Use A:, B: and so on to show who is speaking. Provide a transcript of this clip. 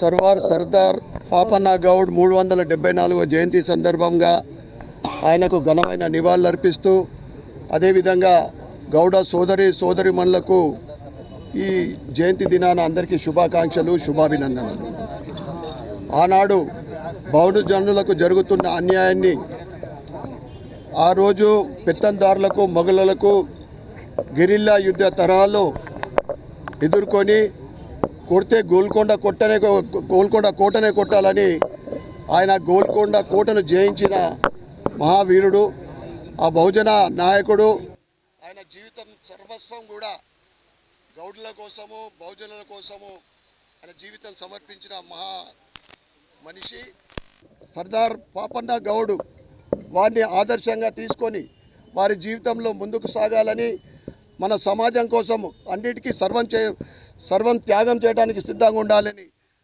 A: సర్వార్ సర్దార్ పాపన్న గౌడ్ మూడు వందల డెబ్బై నాలుగో జయంతి సందర్భంగా ఆయనకు ఘనమైన నివాళులర్పిస్తూ అదేవిధంగా గౌడ సోదరి సోదరిమణులకు ఈ జయంతి దినాన అందరికీ శుభాకాంక్షలు శుభాభినందనలు. ఆనాడు బౌడు జనులకు జరుగుతున్న అన్యాయాన్ని ఆ రోజు పెత్తందారులకు మొగలకు గెరిల్లా యుద్ధ తరహాలో ఎదుర్కొని కొడితే గోల్కొండ కొట్టనే గోల్కొండ కోటనే కొట్టాలని ఆయన గోల్కొండ కోటను జయించిన మహావీరుడు ఆ బహుజన నాయకుడు. ఆయన జీవితం సర్వస్వం కూడా గౌడ్ల కోసము బహుజనుల కోసము ఆయన జీవితం సమర్పించిన మహా మనిషి సర్దార్ పాపన్న గౌడు. వారిని ఆదర్శంగా తీసుకొని వారి జీవితంలో ముందుకు సాగాలని మన సమాజం కోసం అన్నిటికీ సర్వం చే సర్వం త్యాగం చేయడానికి సిద్ధంగా ఉండాలని